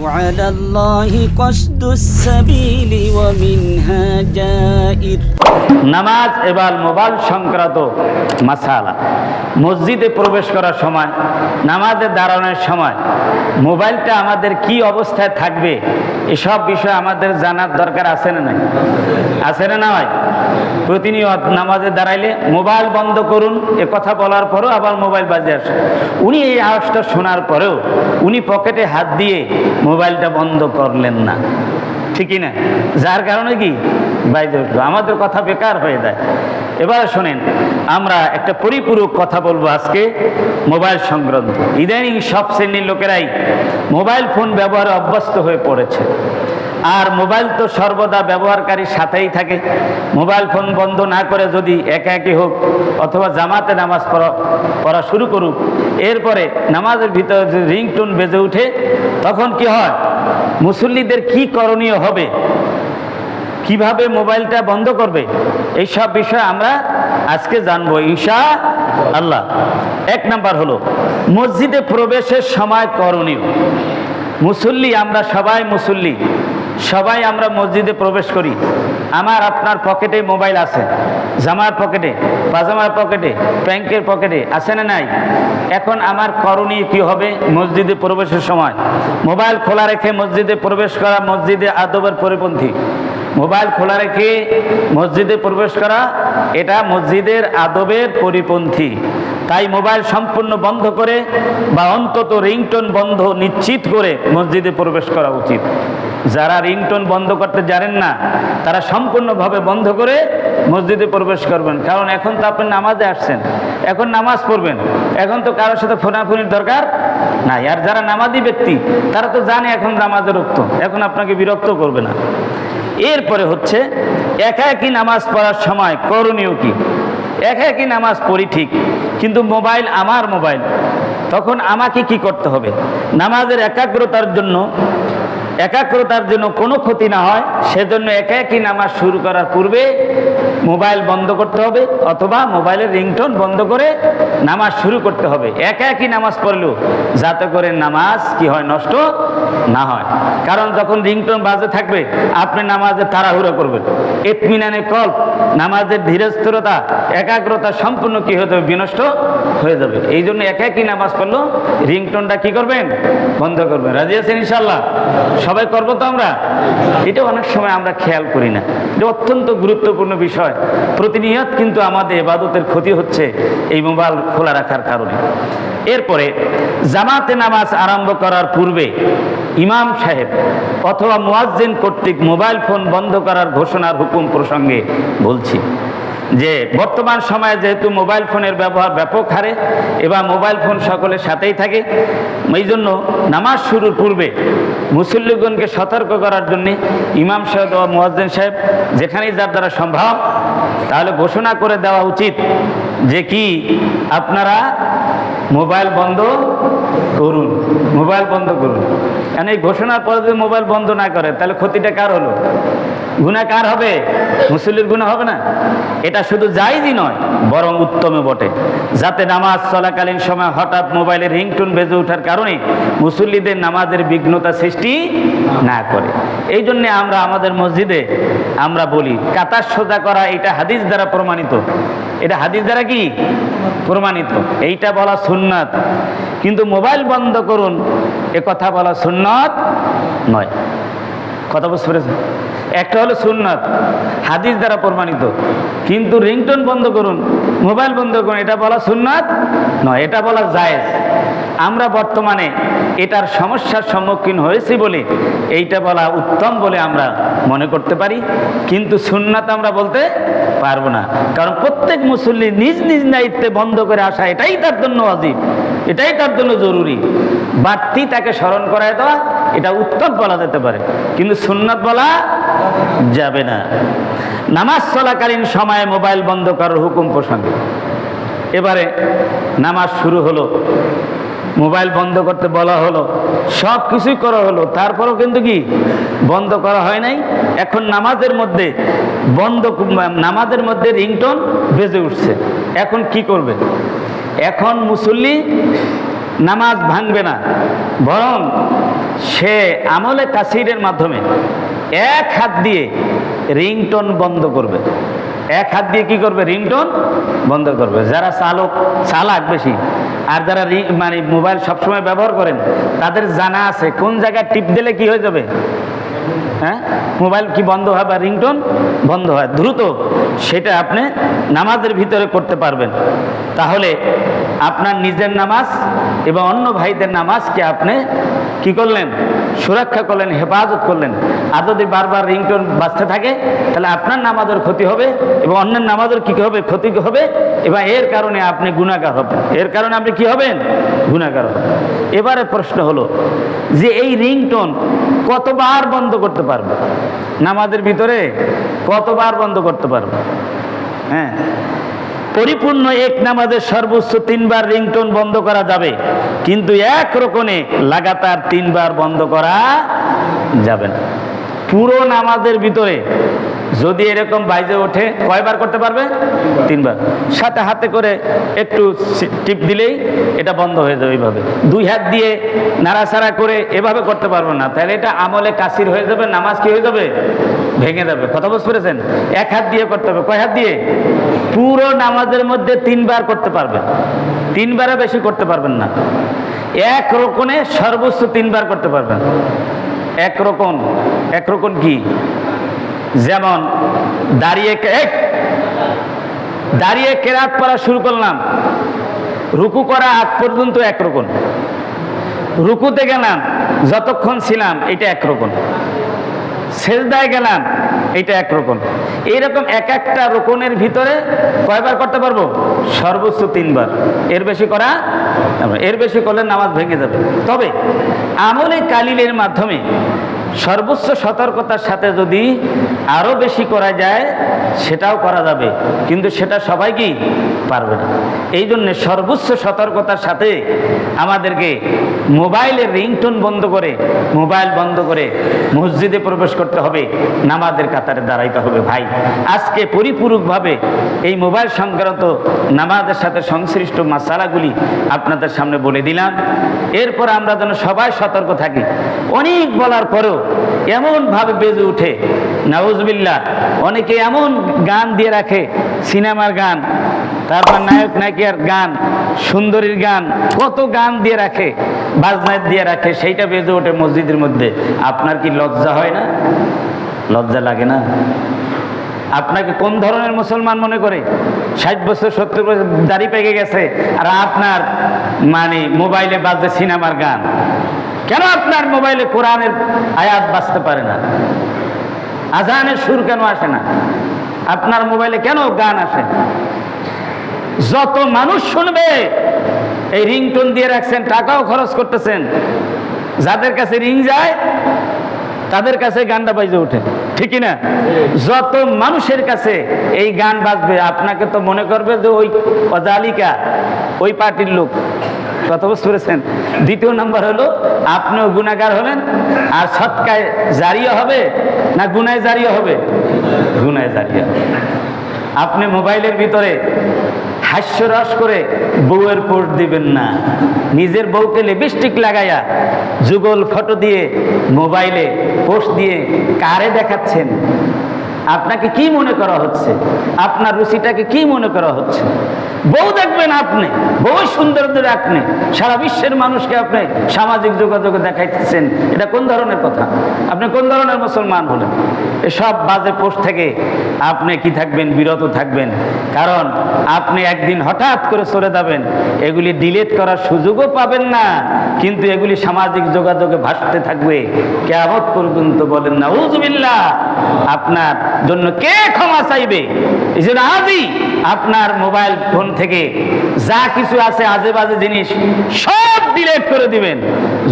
وعلى الله قصد السبيل ومنها جائر. নামাজ এবার মোবাইল সংক্রান্ত মাসালা। মসজিদে প্রবেশ করার সময় নামাজে দাঁড়ানোর সময়, মোবাইলটা আমাদের কি অবস্থায় থাকবে, এসব বিষয় আমাদের জানার দরকার আছে না নাই? আছে না নয় প্রতিনিয়ত নামাজে দাঁড়াইলে মোবাইল বন্ধ করুন, এ কথা বলার পরেও আবার মোবাইল বাজে আসে। উনি এই আওয়াজটা শোনার পরেও উনি পকেটে হাত দিয়ে মোবাইলটা বন্ধ করলেন না। ঠিকই না। যার কারণে কি? বাইরে উঠল আমাদের কথা বেকার হয়ে যায়। এবার শোনেন, আমরা একটা পরিপূরক কথা বলব আজকে, মোবাইল সংক্রান্ত। ইদানিং সব শ্রেণির লোকেরাই মোবাইল ফোন ব্যবহারে অভ্যস্ত হয়ে পড়েছে। আর মোবাইল তো সর্বদা ব্যবহারকারীর সাথেই থাকে। মোবাইল ফোন বন্ধ না করে যদি একা একই হোক, অথবা জামাতে নামাজ পড়া পড়া শুরু করুক, এরপরে নামাজের ভিতরে যদি রিংটোন বেজে উঠে, তখন কি হয়? মুসল্লিদের কি করণীয় হবে? কীভাবে মোবাইলটা বন্ধ করবে? এই সব বিষয় আমরা আজকে জানব ঈশা আল্লাহ এক নাম্বার হলো, মসজিদে প্রবেশের সময় করণীয়। মুসল্লি, আমরা সবাই মুসল্লি। সবাই আমরা মসজিদে প্রবেশ করি। আমার আপনার পকেটে মোবাইল আছে, জামার পকেটে, পাজামার পকেটে প্যাঙ্কের পকেটে, আছে না নাই? এখন আমার করণীয় কি হবে মসজিদে প্রবেশের সময়? মোবাইল খোলা রেখে মসজিদে প্রবেশ করা মসজিদে আদবের পরিপন্থী। মোবাইল খোলা রেখে মসজিদে প্রবেশ করা, এটা মসজিদের আদবের পরিপন্থী। তাই মোবাইল সম্পূর্ণ বন্ধ করে বা অন্তত রিংটোন বন্ধ নিশ্চিত করে মসজিদে প্রবেশ করা উচিত। যারা রিংটোন বন্ধ করতে জানেন না, তারা সম্পূর্ণভাবে বন্ধ করে মসজিদে প্রবেশ করবেন। কারণ এখন তো আপনি নামাজে আসছেন, এখন নামাজ পড়বেন, এখন তো কারোর সাথে ফোনাফুনির দরকার নাই। আর যারা নামাজি ব্যক্তি, তারা তো জানে এখন নামাজের রক্ত, এখন আপনাকে বিরক্ত করবে না। এরপরে হচ্ছে, একা একই নামাজ পড়ার সময় করণীয় কি? একা একই নামাজ পড়ি ঠিক, কিন্তু মোবাইল আমার মোবাইল। তখন আমাকে কি করতে হবে? নামাজের একাগ্রতার জন্য একাগ্রতার জন্য কোনো ক্ষতি না হয়, সেজন্য একা একই নামাজ শুরু করার পূর্বে মোবাইল বন্ধ করতে হবে অথবা মোবাইলের রিংটোন বন্ধ করে নামাজ শুরু করতে হবে। একা একই নামাজ পড়লেও যাতে করে নামাজ কি হয়, নষ্ট না হয়। কারণ যখন রিংটোন বাজে থাকবে, আপনি নামাজে তাড়াহুড়ো করবেন। এতমিনানে কল্প, নামাজের ধীরস্থিরতা একাগ্রতা সম্পূর্ণ কি হয়ে যাবে? বিনষ্ট হয়ে যাবে। এই জন্য একা একই নামাজ পড়ল রিংটোনটা কি করবেন? বন্ধ করবেন। রাজি আছেন ইনশাল্লাহ সবাই করব তো আমরা? এটা অনেক সময় আমরা খেয়াল করি না। এটা অত্যন্ত গুরুত্বপূর্ণ বিষয়। প্রতিনিয়ত কিন্তু আমাদের এবাদতের ক্ষতি হচ্ছে এই মোবাইল খোলা রাখার কারণে। এরপরে জামাতে নামাজ আরম্ভ করার পূর্বে ইমাম সাহেব অথবা মোয়াজ্জেন কর্তৃক মোবাইল ফোন বন্ধ করার ঘোষণার হুকুম প্রসঙ্গে বলছি। যে বর্তমান সময়ে যেহেতু মোবাইল ফোনের ব্যবহার ব্যাপক হারে এবং মোবাইল ফোন সকলের সাথেই থাকে। এই জন্য নামাজ শুরুর পূর্বে মুসল্লিগণকে সতর্ক করার জন্যে ইমাম সাহেব ও মুয়াজ্জিন সাহেব যেখানেই যার দ্বারা সম্ভব, তাহলে ঘোষণা করে দেওয়া উচিত যে কি আপনারা মোবাইল বন্ধ করুন মোবাইল বন্ধ করুন। কারণ এই ঘোষণার পরে যদি মোবাইল বন্ধ না করে, তাহলে ক্ষতিটা কার হলো? গুণা কার হবে? মুসল্লির গুণা হবে না? এটা শুধু জায়জই নয়, বরং উত্তমে বটে। যাতে নামাজ চলাকালীন সময় হঠাৎ মোবাইলের রিংটোন বেজে ওঠার কারণে মুসল্লিদের নামাজের বিঘ্নতা সৃষ্টি না করে। এই জন্যে আমরা আমাদের মসজিদে, আমরা বলি, কাতার সোজা করা এটা হাদিস দ্বারা প্রমাণিত। এটা হাদিস দ্বারা কি? প্রমাণিত। এইটা বলা সুন্নাত। কিন্তু মোবাইল বন্ধ করুন। এ কথা বলা সুন্নত নয়। কথা বুঝতে পেরেছেন? একটা হলো সুন্নাত, হাদিস দ্বারা প্রমাণিত। কিন্তু রিংটোন বন্ধ করুন, মোবাইল বন্ধ করুন, এটা বলা সুন্নাত নয়, এটা বলা জায়েজ। আমরা বর্তমানে এটার সমস্যার সম্মুখীন হয়েছি বলে এইটা বলা উত্তম বলে আমরা মনে করতে পারি, কিন্তু সুন্নাত আমরা বলতে পারব না। কারণ প্রত্যেক মুসল্লি নিজ নিজ দায়িত্বে বন্ধ করে আসা, এটাই তার জন্য অজীব এটাই তার জন্য জরুরি। বাড়তি তাকে স্মরণ করায় দেওয়া এটা উত্তম বলা যেতে পারে। কিন্তু সুন্নাত বলা যাবে না। নামাজ চলাকালীন সময়ে মোবাইল বন্ধ করার হুকুম প্রসঙ্গে। এবারে নামাজ শুরু হলো। মোবাইল বন্ধ করতে বলা হলো। সব কিছুই করা হলো। তারপরও কিন্তু কি? বন্ধ করা হয় নাই। এখন নামাজের মধ্যে বন্ধ নামাজের মধ্যে রিংটোন বেজে উঠছে। এখন কি করবে? এখন মুসল্লি নামাজ ভাঙবে না। বরং সে আমলে কাসিরের মাধ্যমে এক হাত দিয়ে রিংটোন বন্ধ করবে। এক হাত দিয়ে কি করবে? রিংটোন বন্ধ করবে। যারা চালক, চালাক বেশি, আর যারা মানে মোবাইল সবসময় ব্যবহার করেন, তাদের জানা আছে, কোন জায়গায় টিপ দিলে কি হয়ে যাবে? হ্যাঁ? মোবাইল কি বন্ধ হয় বা রিংটোন? বন্ধ হয়। দ্রুত সেটা আপনি নামাজের ভিতরে করতে পারবেন। তাহলে আপনার নিজের নামাজ এবং অন্য ভাইদের নামাজকে আপনি কি করলেন? সুরক্ষা করলেন, হেফাজত করলেন। আর যদি বারবার রিংটোন বাঁচতে থাকে, তাহলে আপনার নামাজের ক্ষতি হবে এবং অন্যের নামাজের কী হবে? ক্ষতি হবে এবং এর কারণে আপনি গুণাগার হবেন। এর কারণে আপনি কি হবেন? গুণাগার হবেন। এবারে প্রশ্ন হলো যে এই রিংটোন কতবার বন্ধ করতে পারবে। নামাজের ভিতরে কতবার বন্ধ করতে পারব? হ্যাঁ। পরিপূর্ণ এক নামাজের সর্বোচ্চ তিনবার রিংটোন বন্ধ করা যাবে, কিন্তু এক রকমে লাগাতার তিনবার বন্ধ করা যাবে না। পুরো নামাজের ভিতরে যদি এরকম বাইজে ওঠে, কয়বার করতে পারবে? তিনবার। সাথে হাতে করে একটু টিপ দিলেই এটা বন্ধ হয়ে যাবে এইভাবে। দুই হাত দিয়ে নাড়াচাড়া করে এভাবে করতে পারব না। তাহলে এটা আমলে কাসির হয়ে যাবে, নামাজ কি হয়ে যাবে? ভেঙে যাবে। কথা বুঝতে পেরেছেন? এক হাত দিয়ে করতে হবে। কয় হাত দিয়ে? পুরো নামাজের মধ্যে তিনবার করতে পারবেন। তিনবারে বেশি করতে পারবেন না। এক রকনে সর্বোচ্চ তিনবার করতে পারবেন। এক রকম, এক কি? যেমন, দাঁড়িয়ে এক দাঁড়িয়ে কেরাত পড়া শুরু করলাম। রুকু করা আগ পর্যন্ত একরকম রুকুতে গেলাম, যতক্ষণ ছিলাম, এটা একরকম সেজদায় গেলাম এটা এক রোকন। এইরকম এক একটা রোকনের ভিতরে কয়বার করতে পারব? সর্বোচ্চ তিনবার। এর বেশি করা এর বেশি করলে নামাজ ভেঙে যাবে। তবে আমলে কালিলের মাধ্যমে সর্বোচ্চ সতর্কতার সাথে যদি আরও বেশি করা যায়, সেটাও করা যাবে। কিন্তু সেটা সবাই কি পারবে না। এই জন্যে সর্বোচ্চ সতর্কতার সাথে আমাদেরকে মোবাইলের রিংটোন বন্ধ করে, মোবাইল বন্ধ করে মসজিদে প্রবেশ করতে হবে, নামাজের কাতারে দাঁড়াইতে হবে। ভাই, আজকে পরিপূরকভাবে এই মোবাইল সংক্রান্ত নামাজের সাথে সংশ্লিষ্ট মাসালাগুলি আপনাদের সামনে বলে দিলাম। এরপর আমরা যেন সবাই সতর্ক থাকি। অনেক বলার পরেও এমনভাবে বেজে উঠে নাউজবিল্লা অনেকে এমন গান দিয়ে রাখে, সিনেমার গান, তারপর নায়ক নায়িকার গান, সুন্দরীর গান, কত গান দিয়ে রাখে বাজনায় দিয়ে রাখে, সেইটা বেজে ওঠে মসজিদের মধ্যে। আপনার কি লজ্জা হয় না? লজ্জা লাগে না? আপনাকে কোন ধরনের মুসলমান মনে করে? ষাট বছর, সত্তর বছর দাড়ি পেকে গেছে, আর আপনার মানে মোবাইলে বাজে সিনেমার গান। কেন আপনার মোবাইলে কোরআনের আয়াত বাঁচতে পারে না? আজানের সুর কেন আসে না? আপনার মোবাইলে কেন গান আসে যত মানুষ শুনবে, এই রিংটোন দিয়ে রাখছেন, টাকাও খরচ করতেছেন। যাদের কাছে রিং যায় তাদের কাছে গানটা বাজে ওঠে। ঠিকই না যত মানুষের কাছে এই গান বাজবে, আপনাকে তো মনে করবে যে ওই অজালিকা, ওই পার্টির লোক। কত বুঝতে পেরেছেন? দ্বিতীয় নাম্বার হলো, আপনিও গুণাগার হলেন আর সৎকায় জারিও হবে, না গুনায় জারিও হবে? গুনায় জারিও আপনি মোবাইলের ভিতরে হাস্যরস করে বউয়ের পোস্ট দিবেন না। নিজের বউকে লিপস্টিক লাগাইয়া যুগল ফটো দিয়ে মোবাইলে পোস্ট দিয়ে কারে দেখাচ্ছেন? আপনাকে কি মনে করা হচ্ছে? আপনার রুচিটাকে কি মনে করা হচ্ছে? বউ দেখবেন আপনি, বউ সুন্দর ধরে আপনি, সারা বিশ্বের মানুষকে আপনি সামাজিক যোগাযোগে দেখাইতেছেন। এটা কোন ধরনের কথা? আপনি কোন ধরনের মুসলমান হলেন? এসব বাজে পোস্ট থেকে আপনি কি থাকবেন, বিরত থাকবেন? কারণ আপনি একদিন হঠাৎ করে চলে যাবেন, এগুলি ডিলিট করার সুযোগও পাবেন না, কিন্তু এগুলি সামাজিক যোগাযোগে ভাসতে থাকবে। কেমন পর্যন্ত বলেন না উজবিল্লা আপনার জন্য কে ক্ষমা চাইবে? এই জন্য আজই আপনার মোবাইল ফোন থেকে যা কিছু আছে আজে বাজে জিনিস সব ডিলেট করে দিবেন।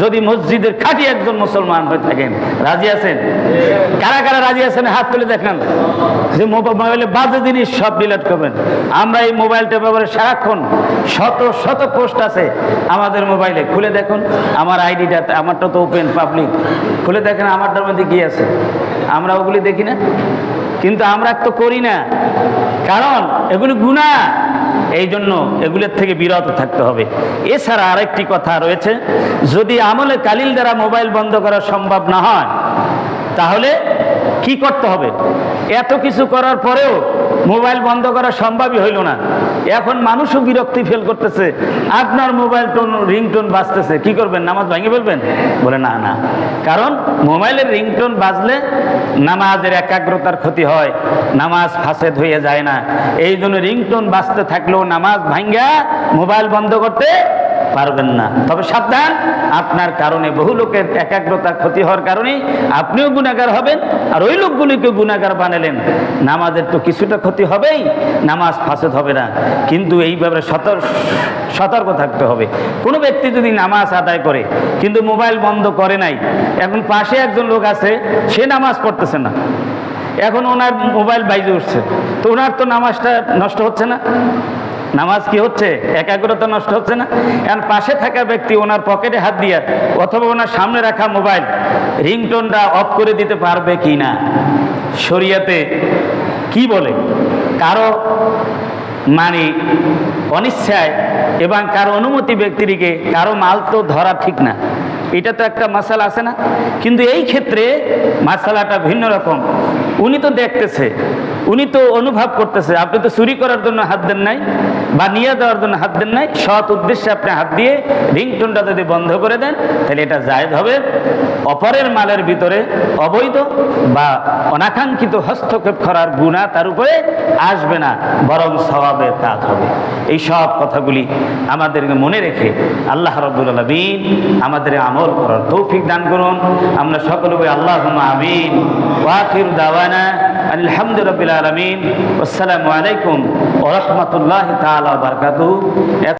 যদি মসজিদের খাঁটি একজন মুসলমান হয়ে থাকেন, রাজি আছেন? কারা কারা রাজি আছেন? হাত তুলে দেখান। যে মোবা- মোবাইলে বাজে জিনিস সব ডিলেট করবেন। আমরা এই মোবাইলটা ব্যবহারে সারাক্ষণ শত শত পোস্ট আছে আমাদের মোবাইলে। খুলে দেখুন, আমার আইডিটা আমারটা তো ওপেন, পাবলিক। খুলে দেখেন, আমারটার মধ্যে কি আছে? আমরা ওগুলি দেখি না? কিন্তু আমরা তো করি না। কারণ, এগুলি গুণা এই জন্য এগুলোর থেকে বিরত থাকতে হবে। এছাড়া আরেকটি কথা রয়েছে, যদি আমলে কালিল দ্বারা মোবাইল বন্ধ করা সম্ভব না হয়, তাহলে কি করতে হবে? এত কিছু করার পরেও মোবাইল বন্ধ করা সম্ভবই হইল না। এখন মানুষও বিরক্তি ফেল করতেছে। আপনার মোবাইল টোন, রিংটোন বাজতেছে। কি করবেন? নামাজ ভাঙে ফেলবেন? বলে, না না। কারণ মোবাইলের রিংটোন বাজলে নামাজের একাগ্রতার ক্ষতি হয়। নামাজ ফাসেদ হয়ে যায় না। এই জন্য রিংটোন বাজতে থাকলেও নামাজ ভাঙ্গা মোবাইল বন্ধ করতে পারবেন না। তবে সাবধান, আপনার কারণে বহু লোকের একাগ্রতা ক্ষতি হওয়ার কারণে আপনিও গুণাগার হবেন, আর ওই লোকগুলিকে গুণাগার বানালেন। নামাজের তো কিছুটা ক্ষতি হবেই, নামাজ ফাসেদ হবে না। কিন্তু এই ব্যাপারে সতর্ক সতর্ক থাকতে হবে। কোনো ব্যক্তি যদি নামাজ আদায় করে, কিন্তু মোবাইল বন্ধ করে নাই, এখন পাশে একজন লোক আছে, সে নামাজ পড়তেছে না। এখন ওনার মোবাইল বাইজে উঠছে। তো ওনার তো নামাজটা নষ্ট হচ্ছে না। নামাজ কি হচ্ছে? একাগ্রতা নষ্ট হচ্ছে না? এখন পাশে থাকা ব্যক্তি ওনার পকেটে হাত দিয়ে অথবা ওনার সামনে রাখা মোবাইল রিংটোনটা অফ করে দিতে পারবে কি না? শরিয়াতে কি বলে? কারও মানে অনিচ্ছায় এবং কারও অনুমতি ব্যক্তিকে কারও মাল তো ধরা ঠিক না। এটা তো একটা মশালা আছে না? কিন্তু এই ক্ষেত্রে মশালাটা ভিন্ন রকম। উনি তো দেখতেছে উনি তো অনুভব করতেছে, আপনি তো চুরি করার জন্য হাত দেন নাই বা নিয়ে যাওয়ার জন্য হাত দেন নাই, সৎ উদ্দেশ্যে আপনি হাত দিয়ে রিংটোনটা যদি বন্ধ করে দেন, তাহলে এটা জায়দ হবে। অপরের মালের ভিতরে অবৈধ বা অনাকাঙ্ক্ষিত হস্তক্ষেপ করার গুণা তার উপরে আসবে না, বরং স্বভাবের কাজ হবে। এই সব কথাগুলি আমাদেরকে মনে রেখে আল্লাহ রব্বুল আলমিন আমাদের আমল করার তৌফিক দান করুন। আমরা সকলে আল্লাহ আমিন। ওয়াকির দাওয়ানা আলহামদুলিল্লাহ আলমিন। আসসালামু আলাইকুম ওরহমতুল্লাহ তালা